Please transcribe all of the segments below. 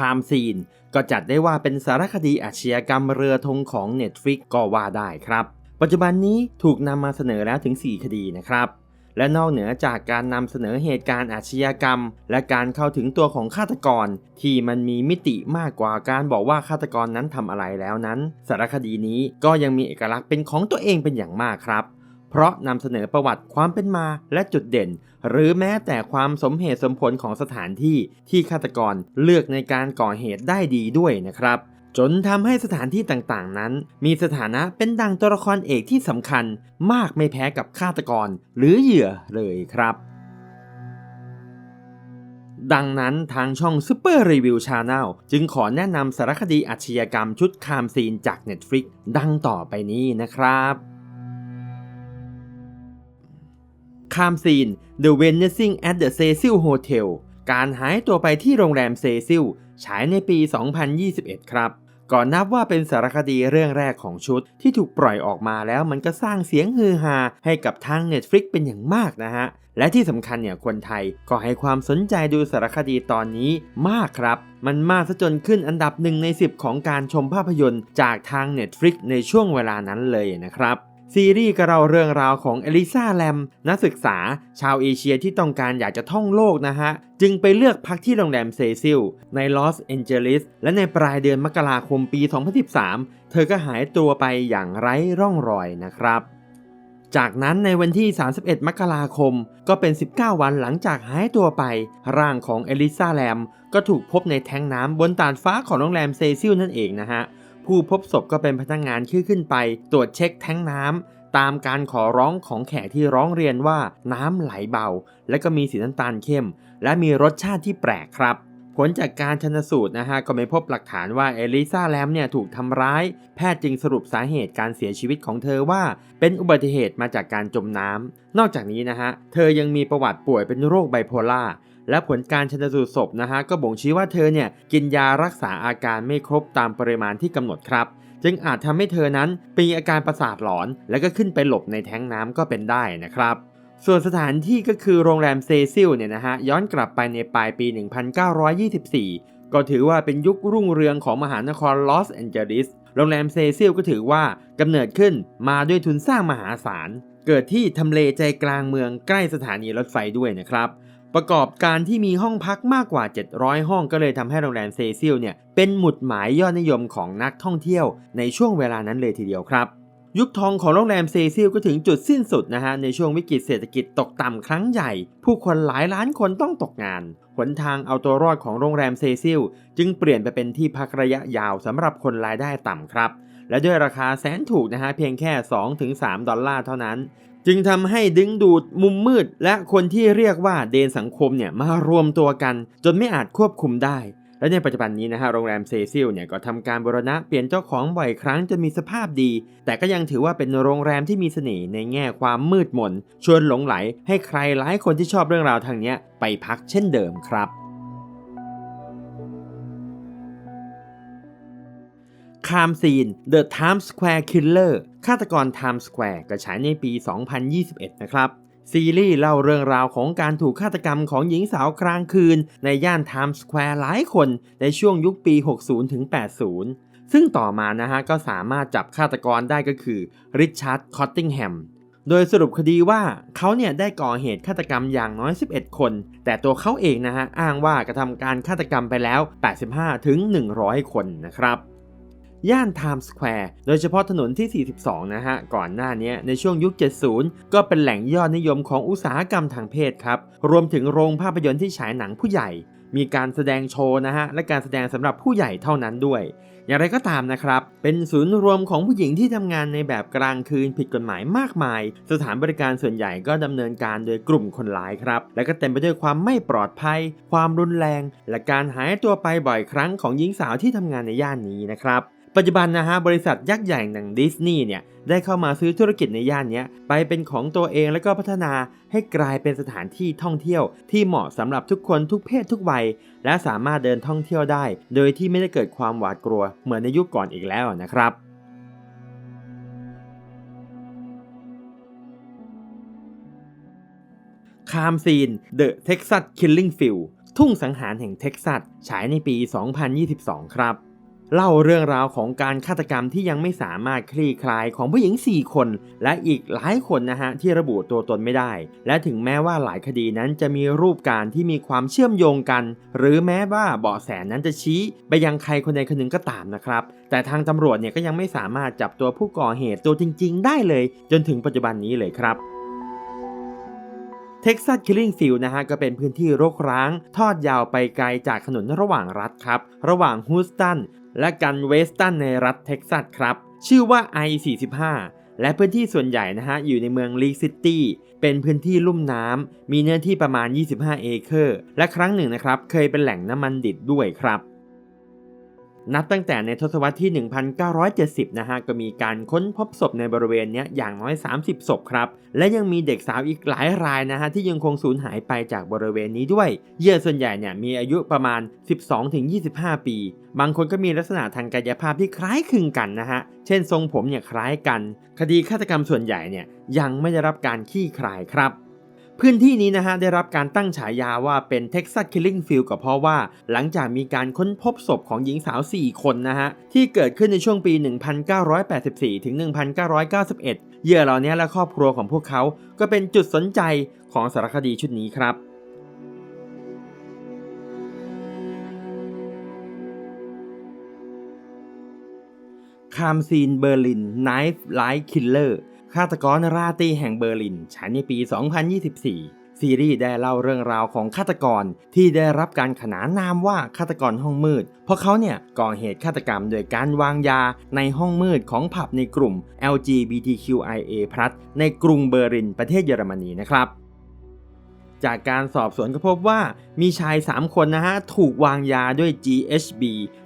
คามซีน ก็จัดได้ว่าเป็นสารคดีอาชญากรรมเรือธงของ Netflix ก็ว่าได้ครับ ปัจจุบันนี้ถูกนำมาเสนอแล้วถึง 4 คดีนะครับ และนอกเหนือจากการนำเสนอเหตุการณ์อาชญากรรม และการเข้าถึงตัวของฆาตกร ที่มันมีมิติมากกว่าการบอกว่าฆาตกรนั้นทำอะไรแล้วนั้น สารคดีนี้ก็ยังมีเอกลักษณ์เป็นของตัวเองเป็นอย่างมากครับ เพราะนำเสนอประวัติความเป็นมาและจุดเด่น หรือแม้แต่ความสมเหตุสมผลของสถานที่ที่ฆาตกรเลือกในการก่อเหตุได้ดีด้วยนะครับ จนทำให้สถานที่ต่างๆนั้น มีสถานะเป็นดังตัวละครเอกที่สำคัญ มากไม่แพ้กับฆาตกรหรือเหยื่อเลยครับดังนั้นทางช่อง Super Review Channel จึงขอแนะนำสารคดีอาชญากรรมชุดคามซีนจาก Netflix ดังต่อไปนี้นะครับ คามซีน The Vanishing at the Cecil Hotel การหายตัวไปที่โรงแรมเซซิลฉายในปี 2021 ครับ ก่อนนับว่าเป็นสารคดีเรื่องแรกของชุด ที่ถูกปล่อยออกมาแล้วมันก็สร้างเสียงฮือฮาให้กับทาง Netflix เป็นอย่างมากนะฮะ และที่สำคัญเนี่ยคนไทยก็ให้ความสนใจดูสารคดีตอนนี้มากครับ มันมากซะจนขึ้นอันดับหนึ่งใน 10 ของการชมภาพยนตร์จากทาง Netflix ในช่วงเวลานั้นเลยนะครับ ซีรีส์ก็เล่าเรื่องราวของเอลิซาแลม นักศึกษา ชาวเอเชียที่ต้องการอยากจะท่องโลกนะฮะ จึงไปเลือกพักที่โรงแรมเซซิล ในลอสแอนเจลิส และในปลายเดือนมกราคมปี 2013 เธอก็หายตัวไปอย่างไร้ร่องรอยนะครับ จากนั้นในวันที่ 31 มกราคม ก็เป็น 19 วันหลังจากหายตัวไป ร่างของเอลิซาแลม ก็ถูกพบในแท้งน้ำบนตาดฟ้าของโรงแรมเซซิลนั่นเองนะฮะ ผู้พบศพก็เป็นพนักงานขึ้นขึ้นไป ตรวจเช็คแท้งน้ำตามการขอร้องของแขกที่ร้องเรียนว่าน้ำไหลเบา และก็มีสีน้ำตาลเข้ม และมีรสชาติที่แปลกครับผลจากการชนสูตรนะฮะก็ไม่พบหลักฐานว่าเอลิซาแลมเนี่ยถูกทำร้าย แพทย์จึงสรุปสาเหตุการเสียชีวิตของเธอว่า เป็นอุบัติเหตุมาจากการจมน้ำนอกจากนี้นะฮะเธอยังมีประวัติป่วยเป็นโรคไบโพล่า และผลการชันสูตรศพนะฮะก็บ่งชี้ว่าเธอเนี่ยกินยารักษาอาการไม่ครบตามปริมาณที่กำหนดครับ จึงอาจทำให้เธอนั้นมีอาการประสาทหลอน และก็ขึ้นไปหลบในแท้งน้ำก็เป็นได้นะครับส่วนสถานที่ก็คือโรงแรมเซซิลเนี่ยนะฮะย้อนกลับไปในปลายปี 1924 ก็ถือว่าเป็นยุครุ่งเรืองของมหานครลอสแอนเจลิส โรงแรมเซซิลก็ถือว่ากำเนิดขึ้นมาด้วยทุนสร้างมหาศาล เกิดที่ทำเลใจกลางเมืองใกล้สถานีรถไฟด้วยนะครับ ประกอบการที่มีห้องพักมากกว่า 700 ห้องก็เลยทำให้โรงแรมเซซิลเนี่ยเป็นหมุดหมายยอดนิยมของนักท่องเที่ยวในช่วงเวลานั้นเลยทีเดียวครับ ยุคทองของโรงแรมเซซิลก็ถึงจุดสิ้นสุดนะฮะในช่วงวิกฤตเศรษฐกิจตกต่ำครั้งใหญ่ ผู้คนหลายล้านคนต้องตกงานหนทางเอาตัวรอดของโรงแรมเซซิลจึงเปลี่ยนไปเป็นที่พักระยะยาวสำหรับคนรายได้ต่ำครับและด้วยราคาแสนถูกนะฮะเพียงแค่ 2-3 ดอลลาร์เท่านั้น จึงทำให้ดึงดูดมุมมืด และคนที่เรียกว่าเดนสังคมเนี่ยมารวมตัวกัน จนไม่อาจควบคุมได้ และในปัจจุบันนี้นะฮะโรงแรมเซซิลเนี่ยก็ทำการบรณะเปลี่ยนเจ้าของบ่อยครั้งจนมีสภาพดี แต่ก็ยังถือว่าเป็นโรงแรมที่มีเสน่ห์ในแง่ความมืดมนชวนหลงไหล ให้ใครหลายคนที่ชอบเรื่องราวทางนี้ไปพักเช่นเดิมครับ คามซีน The Times Square Killer ฆาตกร Times Square ก็ฉายในปี 2021 นะครับ ซีรีส์เล่าเรื่องราวของการถูกฆาตกรรมของหญิงสาวกลางคืน ในย่าน Times Square หลายคนในช่วงยุคปี 60 ถึง 80 ซึ่งต่อมานะฮะก็สามารถจับฆาตกรได้ก็คือริชาร์ดคอตติงแฮมโดยสรุปคดีว่าเขาเนี่ยได้ก่อเหตุฆาตกรรมอย่างน้อย 11 คน แต่ตัวเขาเองนะฮะอ้างว่ากระทำการฆาตกรรมไปแล้ว 85 ถึง 100 คนนะครับ ย่านไทม์สแควร์โดยเฉพาะถนนที่ 42 นะฮะ ก่อนหน้านี้ในช่วงยุค 70 ก็เป็นแหล่งยอดนิยมของอุตสาหกรรมทางเพศครับ รวมถึงโรงภาพยนตร์ที่ฉายหนังผู้ใหญ่ มีการแสดงโชว์นะฮะ และการแสดงสำหรับผู้ใหญ่เท่านั้นด้วย อย่างไรก็ตามนะครับ เป็นศูนย์รวมของผู้หญิงที่ทำงานในแบบกลางคืนผิดกฎหมายมากมาย สถานบริการส่วนใหญ่ก็ดำเนินการโดยกลุ่มคนร้ายครับ และก็เต็มไปด้วยความไม่ปลอดภัย ความรุนแรง และการหายตัวไปบ่อยครั้งของหญิงสาวที่ทำงานในย่านนี้นะครับ ปัจจุบันนะฮะบริษัทยักษ์ใหญ่หนังดิสนีย์เนี่ยได้เข้ามาซื้อธุรกิจในย่านนี้ไปเป็นของตัวเองแล้วก็พัฒนาให้กลายเป็นสถานที่ท่องเที่ยว ที่เหมาะสำหรับทุกคนทุกเพศทุกวัย และสามารถเดินท่องเที่ยวได้ โดยที่ไม่ได้เกิดความหวาดกลัวเหมือนในยุคก่อนอีกแล้วนะครับคามซีน The Texas Killing Field ทุ่งสังหารแห่งเท็กซัสฉายในปี 2022 ครับ เล่าเรื่องราวของการฆาตกรรมที่ยังไม่สามารถคลี่คลายของผู้หญิง 4 คน และอีกหลายคนนะฮะที่ระบุตัวตนไม่ได้ และถึงแม้ว่าหลายคดีนั้นจะมีรูปการที่มีความเชื่อมโยงกัน หรือแม้ว่าเบาะแสนั้นจะชี้ ไปยังใครคนใดคนหนึ่งก็ตามนะครับ แต่ทางตำรวจเนี่ยก็ยังไม่สามารถจับตัวผู้ก่อเหตุตัวจริง ๆ ได้เลย จนถึงปัจจุบันนี้เลยครับ เท็กซัสคิลลิงฟิลด์นะฮะก็เป็นพื้นที่รกร้าง ทอดยาวไปไกลจากถนนระหว่างรัฐครับ ระหว่างฮูสตันและกันเวสตันในรัฐเท็กซัสครับ ชื่อว่า I-45 และพื้นที่ส่วนใหญ่นะฮะอยู่ในเมืองลีซิตี้เป็นพื้นที่ลุ่มน้ำมีเนื้อที่ประมาณ 25 เอเคอร์ และครั้งหนึ่งนะครับเคยเป็นแหล่งน้ำมันดิบด้วยครับ นับตั้งแต่ในทศวรรษที่ 1970 นะฮะ ก็มีการค้นพบศพในบริเวณนี้อย่างน้อย 30 ศพครับ และยังมีเด็กสาวอีกหลายรายนะฮะ ที่ยังคงสูญหายไปจากบริเวณนี้ด้วย เหยื่อส่วนใหญ่เนี่ยมีอายุประมาณ 12-25 ปี บางคนก็มีลักษณะทางกายภาพที่คล้ายคลึงกันนะฮะ เช่นทรงผมเนี่ยคล้ายกัน คดีฆาตกรรมส่วนใหญ่เนี่ยยังไม่ได้รับการคลี่คลายครับ พื้นที่นี้นะฮะได้รับการตั้งฉายาว่าเป็น Texas Killing Field ก็เพราะว่า หลังจากมีการค้นพบศพของหญิงสาว 4 คนนะฮะ ที่เกิดขึ้นในช่วงปี 1984 ถึง 1991 เหยื่อเหล่านี้และครอบครัวของพวกเขาก็เป็นจุดสนใจของสารคดีชุดนี้ครับคามซีนเบอร์ลินไนฟ์ไลท์คิลเลอร์ ฆาตกรราตีแห่งเบอร์ลินฉายในปี 2024 ซีรีส์ได้เล่าเรื่องราวของฆาตกรที่ได้รับการขนานนามว่าฆาตกรห้องมืด เพราะเขาเนี่ยก่อเหตุฆาตกรรมโดยการวางยาในห้องมืดของผับในกลุ่ม LGBTQIA+ ในกรุงเบอร์ลินประเทศเยอรมนีนะครับจากการสอบสวนก็พบว่ามีชาย 3 คนนะฮะ ถูกวางยาด้วย GHB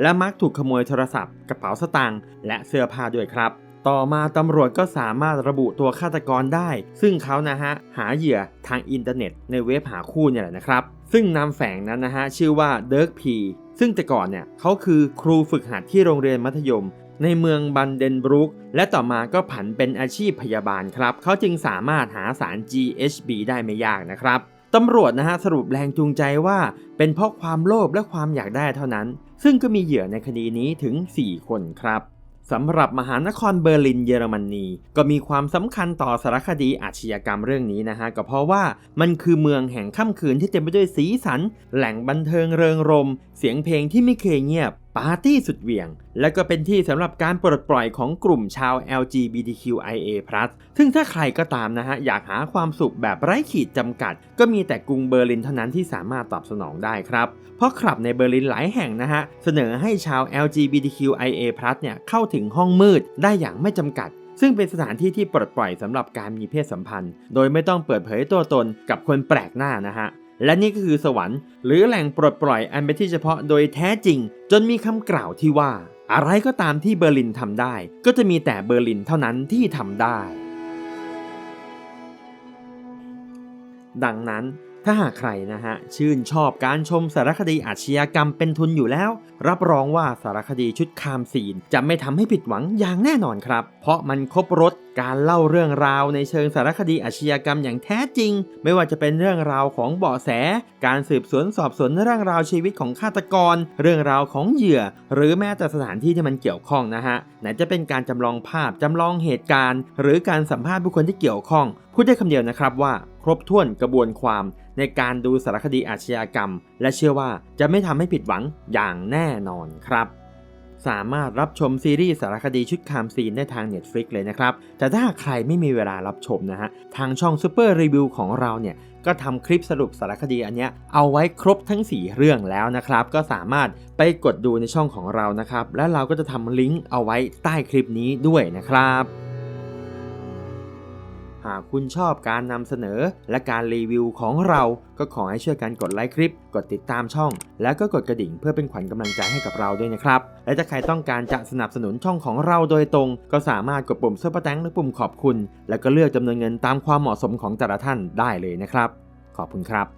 และมักถูกขโมยโทรศัพท์ กระเป๋าสตางค์และเสื้อผ้าด้วยครับ ต่อมาตำรวจก็สามารถระบุตัวฆาตกรได้ ซึ่งเขานะฮะหาเหยื่อทางอินเทอร์เน็ต ในเว็บหาคู่เนี่ยแหละนะครับ ซึ่งนามแฝงนั้นนะฮะชื่อว่าเดิร์กพีซึ่งแต่ก่อนเนี่ยเขาคือครูฝึกหัดที่โรงเรียนมัธยม ในเมืองบันเดนบรุก และต่อมาก็ผันเป็นอาชีพพยาบาลครับ เขาจึงสามารถหาสาร GHB ได้ไม่ยากนะครับตำรวจนะฮะสรุปแรงจูงใจว่าเป็นเพราะความโลภและความอยากได้เท่านั้น ซึ่งก็มีเหยื่อในคดีนี้ถึง 4 คนครับ สำหรับมหานครเบอร์ลินเยอรมนี ก็มีความสำคัญต่อสารคดีอาชญากรรมเรื่องนี้นะฮะ ก็เพราะว่ามันคือเมืองแห่งค่ำคืนที่เต็มไปด้วยสีสัน แหล่งบันเทิงเริงรม เสียงเพลงที่ไม่เคยเงียบ ปาร์ตี้สุดเหวี่ยง และก็เป็นที่สำหรับการปลดปล่อยของกลุ่มชาว LGBTQIA+ ซึ่งถ้าใครก็ตามนะฮะ อยากหาความสุขแบบไร้ขีดจำกัด ก็มีแต่กรุงเบอร์ลินเท่านั้นที่สามารถตอบสนองได้ครับ เพราะคลับในเบอร์ลินหลายแห่งนะฮะ เสนอให้ชาว LGBTQIA+ เนี่ยเข้าถึงห้องมืดได้อย่างไม่จำกัดซึ่งเป็นสถานที่ที่ปลดปล่อยสำหรับการมีเพศสัมพันธ์ โดยไม่ต้องเปิดเผยตัวตนกับคนแปลกหน้านะฮะ และนี่ก็คือสวรรค์ หรือแหล่งปลดปล่อยอันเป็นที่เฉพาะโดยแท้จริง จนมีคำกล่าวที่ว่า อะไรก็ตามที่เบอร์ลินทำได้ ก็จะมีแต่เบอร์ลินเท่านั้นที่ทำได้ ดังนั้น ถ้าหากใครนะฮะชื่นชอบการชมสารคดีอาชญากรรมเป็นทุนอยู่แล้ว รับรองว่าสารคดีชุดคามซีน จะไม่ทำให้ผิดหวังอย่างแน่นอนครับ เพราะมันครบรถการเล่าเรื่องราวในเชิงสารคดีอาชญากรรมอย่างแท้จริง ไม่ว่าจะเป็นเรื่องราวของเบาะแส การสืบสวนสอบสวนเรื่องราวชีวิตของฆาตกร เรื่องราวของเหยื่อ หรือแม้แต่สถานที่ที่มันเกี่ยวข้องนะฮะไหนจะเป็นการจำลองภาพจำลองเหตุการณ์ หรือการสัมภาษณ์บุคคลที่เกี่ยวข้องพูดได้คำเดียวนะครับว่า รบถ้วนกระบวนความในการดูสารคดีอาชญากรรม และเชื่อว่าจะไม่ทำให้ผิดหวังอย่างแน่นอนครับ สามารถรับชมซีรีส์สารคดีชุดคามซีนได้ทาง Netflix เลยนะครับ แต่ถ้าใครไม่มีเวลารับชมนะฮะ ทางช่อง Super Review ของเราเนี่ยก็ทำคลิปสรุปสารคดีอันเนี้ยเอาไว้ครบทั้ง 4 เรื่องแล้วนะครับ ก็สามารถไปกดดูในช่องของเรานะครับ และเราก็จะทำลิงก์เอาไว้ใต้คลิปนี้ด้วยนะครับากคุณชอบการนำเสนอ และการรีวิวของเราก็ขอให้ช่วยกันกดไลค์คลิป กดติดตามช่อง แล้วก็กดกระดิ่งเพื่อเป็นขวัญกำลังใจให้กับเราด้วยนะครับ และถ้าใครต้องการจะสนับสนุนช่องของเราโดยตรง ก็สามารถกดปุ่มซุปเปอร์แตงหรือปุ่มขอบคุณ แล้วก็เลือกจำนวนเงินตามความเหมาะสมของแต่ละท่านได้เลยนะครับ ขอบคุณครับ